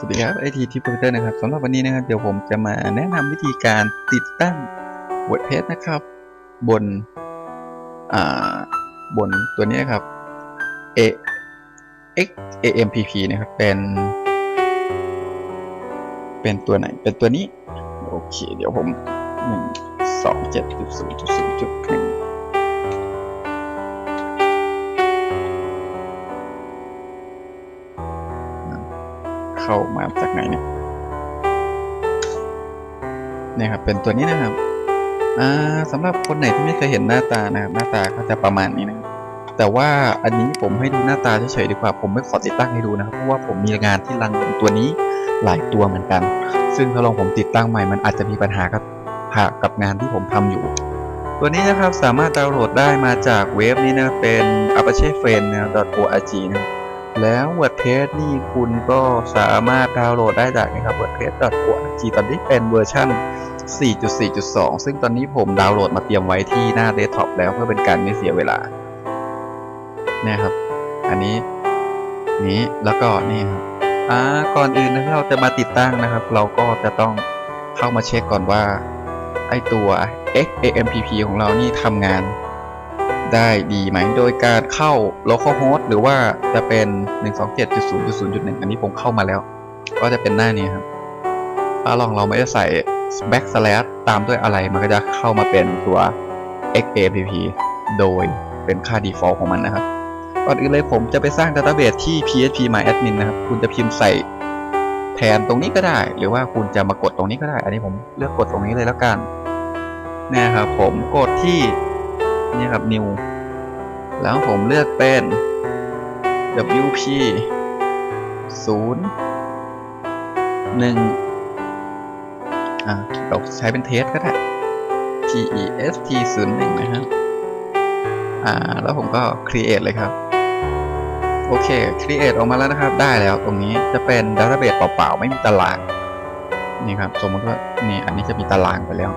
สวัสดีครับไอทีทิปเปอร์นะครับสำหรับวันนี้นะครับเดี๋ยวผมจะมาแนะนำวิธีการติดตั้ง WordPress นะครับ บนอ่าบนตัวนี้ครับ A X AMPP นะครับเป็น เป็นตัวไหนเป็นตัวนี้ โอเค เดี๋ยวผมหนึ่งสอง เข้ามาจากไหนเนี่ยเนี่ยครับเป็นตัวนี้นะครับอ่าสำหรับคนไหนที่ไม่เคยเห็นหน้าตานะครับหน้าตาก็จะประมาณนี้นะครับแต่ว่าอันนี้ผมให้ดูหน้าตาเฉยๆดีกว่า ผมไม่ขอติดตั้งให้ดูนะครับเพราะว่าผมมีงานที่รันบนตัวนี้หลายตัวเหมือนกัน ซึ่งถ้าลองผมติดตั้งใหม่มันอาจจะมีปัญหากับกับงานที่ผมทำอยู่ ตัวนี้นะครับสามารถดาวน์โหลดได้มาจากเว็บนี้นะเป็น apache f r i e n d นะ .org นะ แล้ว WordPress นี่คุณก็สามารถดาวน์โหลดได้จากนะครับ wordpress.org ตอนนี้เป็นเวอร์ชัน4.4.2 ซึ่งตอนนี้ผมดาวน์โหลดมาเตรียมไว้ที่หน้าเดสก์ท็อปแล้วเพื่อเป็นการไม่เสียเวลาเนี่ยครับ อันนี้นี้แล้วก็นี่ครับอ่าก่อนอื่นนะเราจะมาติดตั้งนะครับ เราก็จะต้องเข้ามาเช็คก่อนว่าไอตัว XAMPP ของเรานี่ทำงาน ได้ดีไหม โดยการเข้า localhost หรือว่าจะเป็น 127.0.0.1 อันนี้ผมเข้ามาแล้ว ก็จะเป็นหน้านี้ครับ ถ้าลองเราไม่ได้ใส่ backslash ตามด้วยอะไร มันก็จะเข้ามาเป็นตัว xapp โดยเป็นค่า default ของมันนะครับ ก่อนอื่นเลยผมจะไปสร้าง database ที่ php myadmin นะครับ คุณจะพิมพ์ใส่แทนตรงนี้ก็ได้ หรือว่าคุณจะมากดตรงนี้ก็ได้ อันนี้ผมเลือกกดตรงนี้เลยแล้วกันเนี่ยครับผมกดที่ นี่ครับ new แล้วผมเลือกเป็น wp 0 1อะเราใช้เป็นเทสก็ได้ test 0 1นะครับอ่า แล้วผมก็ create เลยครับ โอเค create ออกมาแล้วนะครับ ได้แล้วตรงนี้จะเป็น database เปล่าๆ ไม่มีตาราง นี่ครับ สมมติว่า นี่ อันนี้จะมีตารางไปแล้ว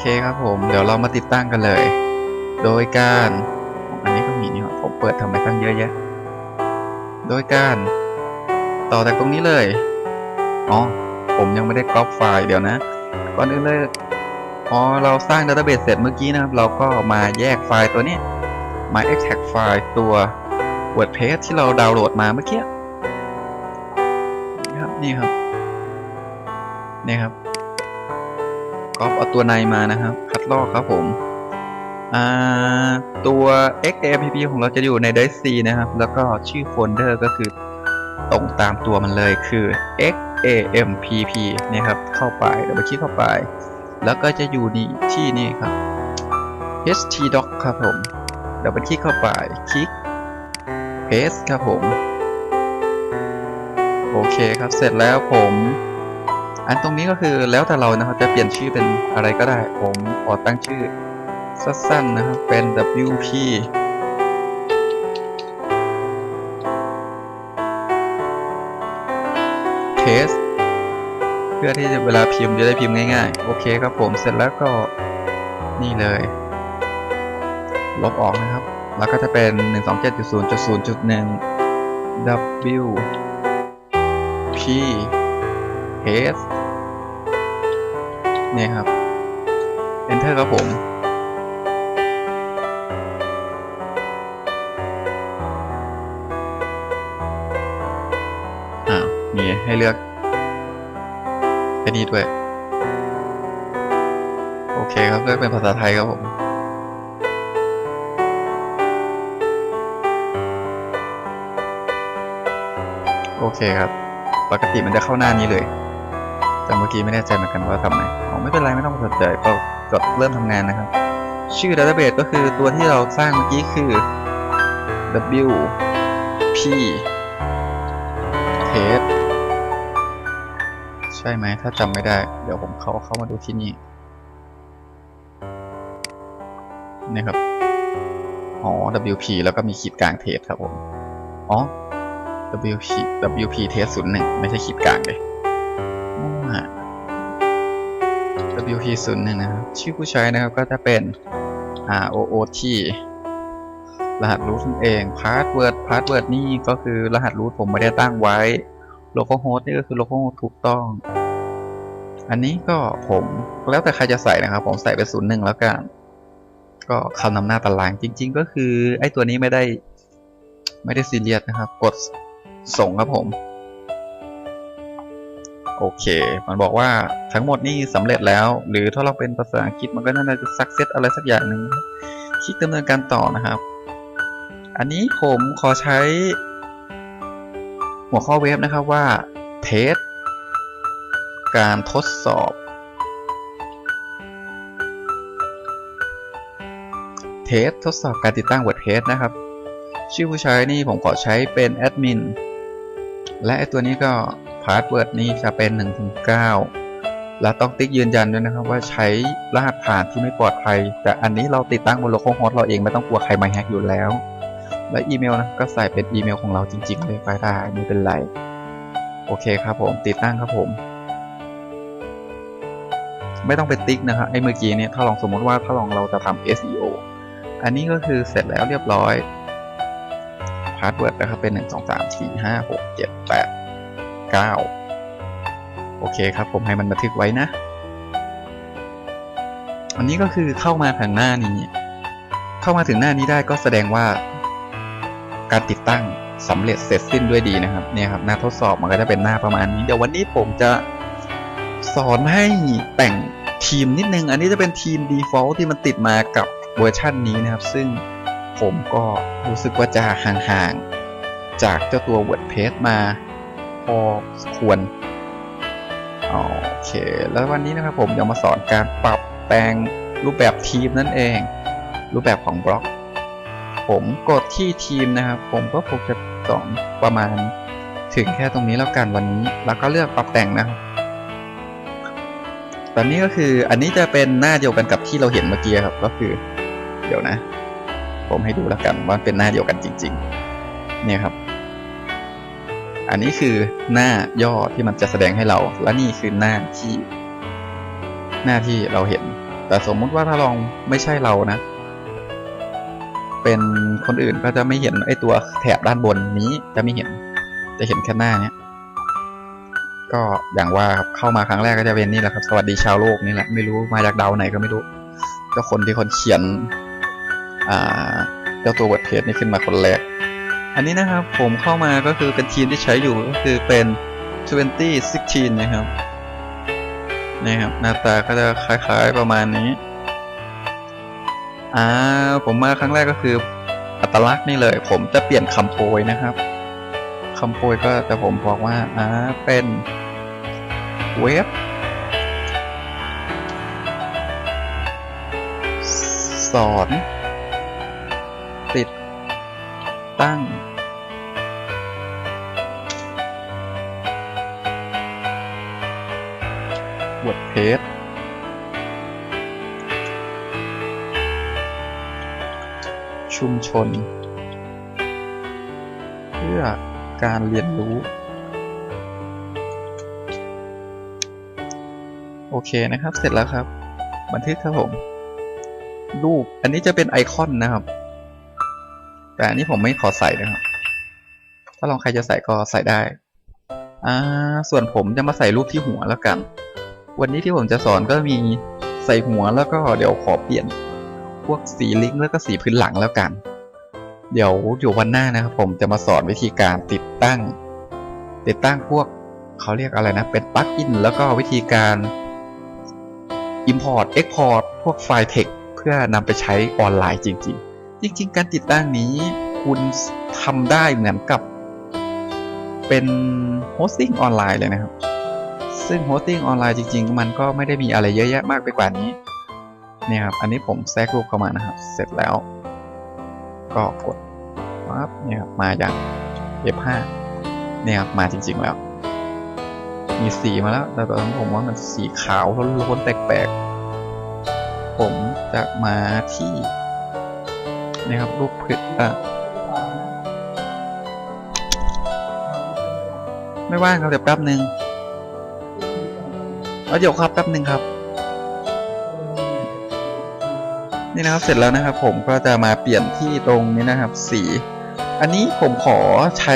เคครับผม เดี๋ยวเรามาติดตั้งกันเลย โดยการ อันนี้ก็มีนี่ครับผมเปิดทำไมตั้งเยอะแยะ โดยการ ต่อจากตรงนี้เลย อ๋อ ผมยังไม่ได้ก๊อปไฟล์เดี๋ยวนะ ก่อนอื่นเลยอ๋อเราสร้าง database เบสร็จเมื่อกี้นะครับ เราก็มาแยกไฟล์ตัวนี้ my extract ไฟล์ตัว WordPress ที่เราดาวน์โหลดมาเมื่อกี้นี่ครับ นี่ครับ นี่ครับ ก๊อปเอาตัวในมานะครับ คัดลอกครับผม อ่า ตัว XAMPP ของเราจะอยู่ใน Drive C นะครับ แล้วก็ชื่อโฟลเดอร์ก็คือตรงตามตัวมันเลยคือ XAMPP นี่ครับ เข้าไปเดี๋ยวไปคลิกเข้าไป แล้วก็จะอยู่นี่ที่นี่ครับ htdoc ครับผม เดี๋ยวไปคลิกเข้าไปคลิก paste ครับผม โอเคครับ เสร็จแล้วผม อันตรงนี้ก็คือแล้วแต่เรานะครับจะเปลี่ยนชื่อเป็นอะไรก็ได้ ผมขอตั้งชื่อสั้นๆนะครับเป็น wp test เพื่อที่จะเวลาพิมพ์จะได้พิมพ์ง่ายๆ โอเคครับผมเสร็จแล้วก็นี่เลย ลบออกนะครับ แล้วก็จะเป็น 127.0.0.1 w p s เนี่ยครับ enter ครับผมอ้าวมีให้เลือกแค่นี้ด้วย โอเคครับ เลือกเป็นภาษาไทยครับผม โอเคครับ ปกติมันจะเข้าหน้านี้เลย แต่เมื่อกี้ไม่แน่ใจเหมือนกันว่าทำไมอ๋อไม่เป็นไรไม่ต้องสนใจก็กดเริ่มทำงานนะครับ ชื่อ database ก็คือตัวที่เราสร้างเมื่อกี้คือ w p test ใช่ไหมถ้าจำไม่ได้ เดี๋ยวผมเข้าเข้ามาดูที่นี่นี่ครับอ๋อ wp แล้วก็มีขีดกลางเทสครับผม อ๋อ WP WP test 01ไม่ใช่ขีดกลางเลย WP01 นะครับ ชื่อผู้ใช้นะครับก็จะเป็น ROOT รหัสรูทนั่นเอง password password นี่ก็คือรหัสรูทผมไม่ได้ตั้งไว้ localhost นี่ก็คือ localhost ถูกต้อง อันนี้ก็ผมแล้วแต่ใครจะใส่นะครับ ผมใส่เปศูนย์หนึ่งแล้วกัน ก็คำนำหน้าตารางจริง ๆ ก็คือไอ้ตัวนี้ไม่ได้ ไม่ได้ซีเรียสนะครับ กดส่งครับผม โอเค มันบอกว่าทั้งหมดนี่สำเร็จแล้ว หรือถ้าเราเป็นภาษาอังกฤษมันก็น่าจะ success อะไรสักอย่างหนึ่งคลิกดำเนินการต่อนะครับ อันนี้ผมขอใช้ หัวข้อเว็บนะครับว่าเทสการทดสอบเทสทดสอบการติดตั้ง WordPress นะครับ ชื่อผู้ใช้นี่ผมขอใช้เป็นแอดมินและไอตัวนี้ก็ พาสเวิร์ดนี่จะเป็น1ถึง9และต้องติ๊กยืนยันด้วยนะครับว่าใช้รหัสผ่านที่ไม่ปลอดภัย แต่อันนี้เราติดตั้งบน localhost เราเองไม่ต้องกลัวใครมาแฮกอยู่แล้ว และอีเมลนะก็ใส่เป็นอีเมลของเราจริงๆเลยก็ได้ไม่เป็นไร โอเคครับผมติดตั้งครับผม ไม่ต้องไปติ๊กนะครับไอ้เมื่อกี้เนี่ยถ้าลองสมมติว่าถ้าลองเราจะทำ SEO อันนี้ก็คือเสร็จแล้วเรียบร้อยพาสเวิร์ดนะครับเป็น 1 2 3 4 5 6 7 8 9 โอเคครับ ผมให้มันบันทึกไว้นะ อันนี้ก็คือเข้ามาทางหน้านี้ เข้ามาถึงหน้านี้ได้ก็แสดงว่า การติดตั้งสำเร็จเสร็จสิ้นด้วยดีนะครับ เนี่ยครับหน้าทดสอบมันก็จะเป็นหน้าประมาณนี้ เดี๋ยววันนี้ผมจะสอนให้แต่งทีมนิดนึง อันนี้จะเป็นทีม default ที่มันติดมากับเวอร์ชันนี้นะครับ ซึ่งผมก็รู้สึกว่าจะห่างๆ จากเจ้าตัว WordPress มา อควรโอเค แล้ววันนี้นะครับผมจะมาสอนการปรับแปลงรูปแบบทีมนั่นเอง รูปแบบของบล็อก ผมกดที่ทีมนะครับ ผมก็คงจะสอนประมาณถึงแค่ตรงนี้แล้วกันวันนี้ แล้วก็เลือกปรับแต่งนะครับตอนนี้ก็คืออันนี้จะเป็นหน้าเดียวกันกับที่เราเห็นเมื่อกี้ครับ ก็คือ เดี๋ยวนะ ผมให้ดูแล้วกันว่าเป็นหน้าเดียวกันจริง ๆ เนี่ยครับ อันนี้คือหน้าย่อที่มันจะแสดงให้เรา และนี่คือหน้าที่ หน้าที่เราเห็น แต่สมมุติว่าถ้าลองไม่ใช่เรานะ เป็นคนอื่นก็จะไม่เห็นไอตัวแถบด้านบนนี้จะไม่เห็น จะเห็นแค่หน้าเนี้ยก็อย่างว่าครับเข้ามาครั้งแรกก็จะเป็นนี่แหละครับ สวัสดีชาวโลกนี่แหละไม่รู้มาจากดาวไหนก็ไม่รู้ ก็คนที่คนเขียน อ่า เจ้าตัว WordPress นี่ขึ้นมาคนแรก อันนี้นะครับผมเข้ามาก็คือเป็นทีมที่ใช้อยู่ก็คือเป็น 2016 นะครับนะครับหน้าตาก็จะคล้ายๆประมาณนี้อ่าผมมาครั้งแรกก็คืออัตลักษณ์นี่เลย ผมจะเปลี่ยนคำโปรยนะครับคำโปรยก็แต่ผมบอกว่าอ่าเป็นเว็บสอน ตั้ง WordPress ชุมชน เพื่อการเรียนรู้ โอเคนะครับ เสร็จแล้วครับ บันทึกครับผม รูป อันนี้จะเป็นไอคอนนะครับ แต่อันนี้ผมไม่ขอใส่นะครับ ถ้าลองใครจะใส่ก็ใส่ได้ อ่า ส่วนผมจะมาใส่รูปที่หัวแล้วกัน วันนี้ที่ผมจะสอนก็มีใส่หัวแล้วก็เดี๋ยวขอเปลี่ยน พวกสีลิงก์แล้วก็สีพื้นหลังแล้วกัน เดี๋ยวอยู่วันหน้านะครับผมจะมาสอนวิธีการติดตั้ง ติดตั้งพวกเขาเรียกอะไรนะ เป็นปลั๊กอินแล้วก็วิธีการ Import Export พวกไฟล์ text เพื่อนำไปใช้ออนไลน์จริง ๆ จริง ๆ การติดตั้งนี้คุณทำได้เหมือนกับเป็นโฮสติ้งออนไลน์เลยนะครับ ซึ่งโฮสติ้งออนไลน์จริง ๆ มันก็ไม่ได้มีอะไรเยอะแยะมากไปกว่านี้เนี่ยครับ อันนี้ผมแทรกรูปเข้ามานะครับ เสร็จแล้ว ก็กดปั๊บเนี่ยครับมาอย่าง F5 เนี่ยครับมาจริง ๆแล้ว มีสีมาแล้ว แต่ตอนนั้นผมว่ามันสีขาวล้นๆแปลกๆผมจะมาที่ นะครับรูปพืชอะไม่ว่างครับเดี๋ยวแป๊บหนึ่งเอาเดี๋ยวครับแป๊บหนึ่งครับ นี่นะครับเสร็จแล้วนะครับ ผมก็จะมาเปลี่ยนที่ตรงนี้นะครับ สี อันนี้ผมขอใช้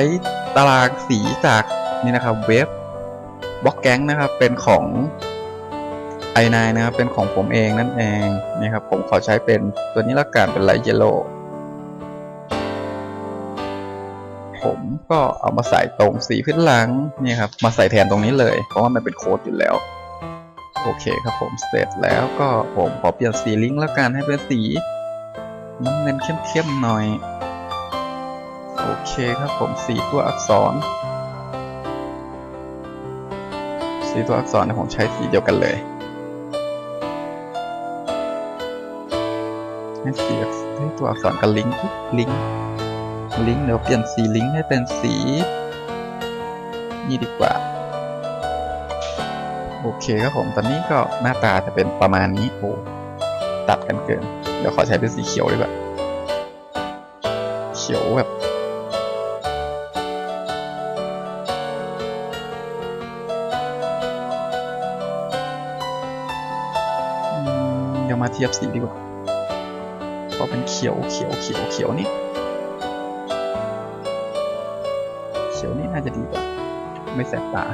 ตารางสีจากนี่นะครับ เว็บบล็อกแก๊งนะครับ เป็นของไอนนะครับ เป็นของผมเองนั่นเองนี่ครับผมขอใช้เป็นตัวนี้ละกันเป็นไลท์เยลโล่ ผมก็เอามาใส่ตรงสีพื้นหลังนี่ครับมาใส่แทนตรงนี้เลย เพราะว่ามันเป็นโค้ดอยู่แล้ว โอเคครับผมเสร็จแล้วก็ผมขอเปลี่ยนสีลิงก์แล้วกันให้เป็นสีน้ำเงินเข้มๆหน่อย โอเคครับผมสีตัวอักษร สีตัวอักษรเนยผมใช้สีเดียวกันเลยให้สีให้ตัวอักษรกับลิงก์ลิงก์ ลิงก์เดี๋ยวเปลี่ยนสีลิงก์ให้เป็นสี นี่ดีกว่า โอเคครับผมตอนนี้ก็หน้าตาจะเป็นประมาณนี้โอ้ตัดกันเกิน เดี๋ยวขอใช้เป็นสีเขียวดีกว่า เขียวแบบเดี๋ยวมาเทียบสีดีกว่าเพราะเป็นเขียวเขียวเขียวเขียวนี่ ขียวนี่น่าจะดีกว่า ไม่แสบตา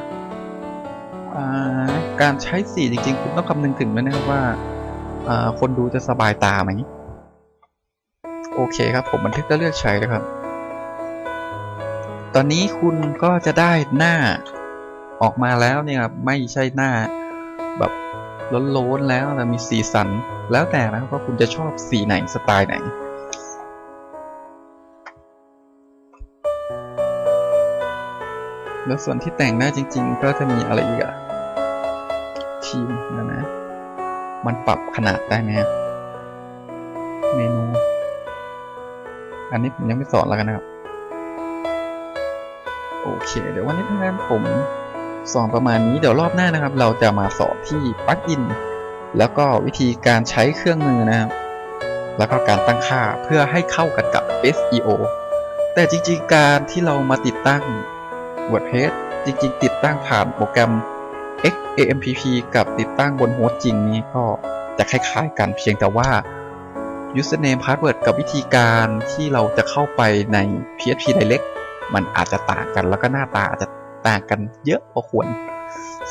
การใช้สีจริงๆ คุณต้องคำนึงถึงด้วยนะครับว่า คนดูจะสบายตาไหม โอเคครับ ผมบันทึกแล้วเลือกใช้นะครับ ตอนนี้คุณก็จะได้หน้าออกมาแล้วเนี่ยครับไม่ใช่หน้าแบบล้นๆแล้วแต่มีสีสัน แล้วแต่นะครับว่าคุณจะชอบสีไหนสไตล์ไหน แล้วส่วนที่แต่งหน้าจริง ๆ ก็จะมีอะไรอีกอะทีมนะนะ มันปรับขนาดได้ไหมเมนู อันนี้ผมยังไม่สอนแล้วกันนะครับ โอเค เดี๋ยววันนี้ทางานผมสอนประมาณนี้เดี๋ยวรอบหน้านะครับ เราจะมาสอนที่ปลั๊กอิน แล้วก็วิธีการใช้เครื่องมือนะครับ แล้วก็การตั้งค่าเพื่อให้เข้ากันกับ SEO แต่จริงๆการที่เรามาติดตั้ง WordPress จริงๆ ติดตั้งผ่านโปรแกรม XAMPP กับติดตั้งบนโฮสต์จริงนี้ก็จะคล้ายๆ กันเพียงแต่ว่า username password กับวิธีการที่เราจะเข้าไปใน PHP Direct มันอาจจะต่างกันแล้วก็หน้าตาอาจจะต่างกันเยอะพอควร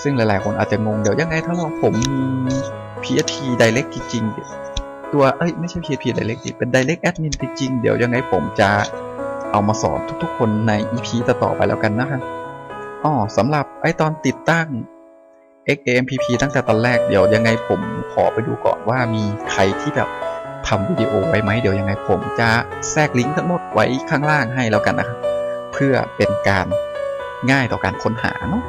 ซึ่งหลายๆ คนอาจจะงงเดี๋ยวยังไงถ้าลองผม PHP Direct จริงๆตัวเอ้ยไม่ใช่ PHP Direct ดิเป็น Direct Admin จริงๆเดี๋ยวยังไงผมจะ เอามาสอนทุกๆคนใน EP ต่อๆไปแล้วกันนะครับอ๋อสำหรับไอตอนติดตั้ง XAMPP ตั้งแต่ตอนแรกเดี๋ยวยังไงผมขอไปดูก่อนว่ามีใครที่แบบทำวิดีโอไว้ไหมเดี๋ยวยังไงผมจะแทรกลิงก์ทั้งหมดไว้ข้างล่างให้แล้วกันนะครับเพื่อเป็นการง่ายต่อการค้นหาเนาะ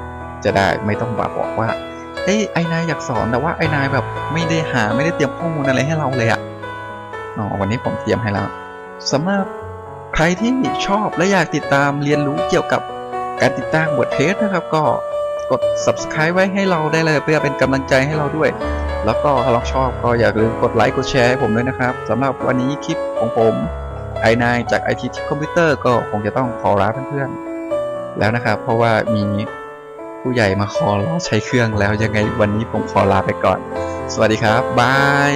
จะได้ไม่ต้องบาบอกว่าเอ้ไอนายอยากสอนแต่ว่าไอนายแบบไม่ได้หาไม่ได้เตรียมข้อมูลอะไรให้เราเลยอะอ๋อวันนี้ผมเตรียมให้แล้วสำหรับ ใครที่ชอบและอยากติดตามเรียนรู้เกี่ยวกับการติดตั้ง WordPress นะครับ ก็กด subscribe ไว้ให้เราได้เลยเพื่อเป็นกำลังใจให้เราด้วย แล้วก็ถ้าเราชอบก็อย่าลืมกดไลค์กดแชร์ให้ผมด้วยนะครับสำหรับวันนี้คลิปของผมไอนายจาก IT ทิปคอมพิวเตอร์ก็คงจะต้องขอลาเพื่อนๆแล้วนะครับ เพราะว่ามีผู้ใหญ่มาขอเราใช้เครื่องแล้วยังไงวันนี้ผมขอลาไปก่อน สวัสดีครับบาย